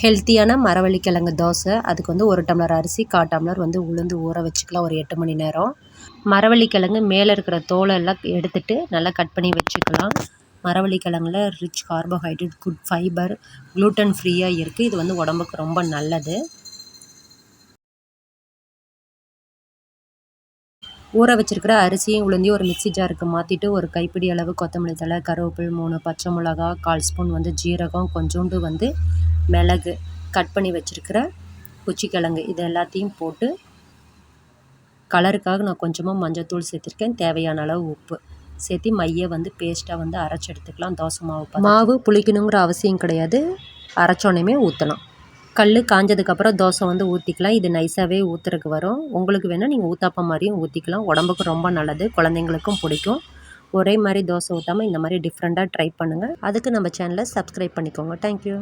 ஹெல்த்தியான மரவள்ளிக்கிழங்கு தோசை. அதுக்கு வந்து ஒரு டம்ளர் அரிசி கால் டம்ளர் வந்து உளுந்து ஊற வச்சுக்கலாம். ஒரு எட்டு மணி நேரம். மரவள்ளிக்கிழங்கு மேலே இருக்கிற தோலெல்லாம் எடுத்துட்டு நல்லா கட் பண்ணி வச்சுக்கலாம். மரவள்ளிக்கிழங்குல rich carbohydrate good fibre gluten ஃப்ரீயாக இருக்குது இது வந்து உடம்புக்கு ரொம்ப நல்லது. ஊற வச்சிருக்கிற அரிசியும் உளுந்தையும் ஒரு மிக்சி ஜாருக்கு மாற்றிட்டு ஒரு கைப்பிடி அளவு கொத்தமல்லி தழை கருவேப்பில் மூணு பச்சை மிளகா கால் ஸ்பூன் வந்து ஜீரகம் கொஞ்சோண்டு வந்து மிளகு கட் பண்ணி வச்சுருக்கிற குச்சிக்கிழங்கு இது எல்லாத்தையும் போட்டு கலருக்காக நான் கொஞ்சமாக மஞ்சத்தூள் சேர்த்துருக்கேன். தேவையான அளவு உப்பு சேர்த்து மையை வந்து பேஸ்ட்டாக வந்து அரைச்சி எடுத்துக்கலாம். தோசை மாவு மாவு புளிக்கணுங்கிற அவசியம் கிடையாது. அரைச்சோன்னே ஊற்றலாம் கல் காஞ்சதுக்கப்புறம் தோசை வந்து ஊற்றிக்கலாம் இது நைஸாகவே ஊற்றுறக்கு வரும். உங்களுக்கு வேணால் நீங்கள் ஊத்தாப்ப மாதிரியும் ஊற்றிக்கலாம் உடம்புக்கு ரொம்ப நல்லது. குழந்தைங்களுக்கும் பிடிக்கும். ஒரே மாதிரி தோசை ஊற்றாமல் இந்த மாதிரி டிஃப்ரெண்ட்டாக ட்ரை பண்ணுங்கள் அதுக்கு நம்ம சேனலை சப்ஸ்கிரைப் பண்ணிக்கோங்க. தேங்க்யூ